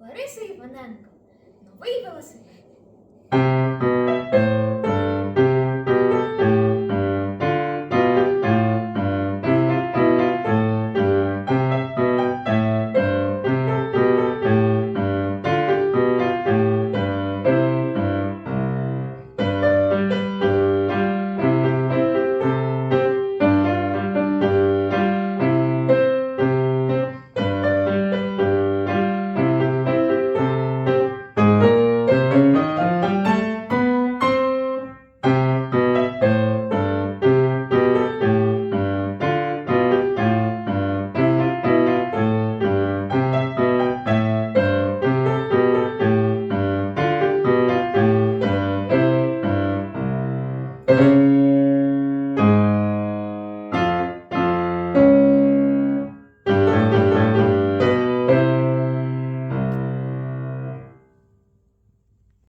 Лариса Іваненко. Новий велосипед.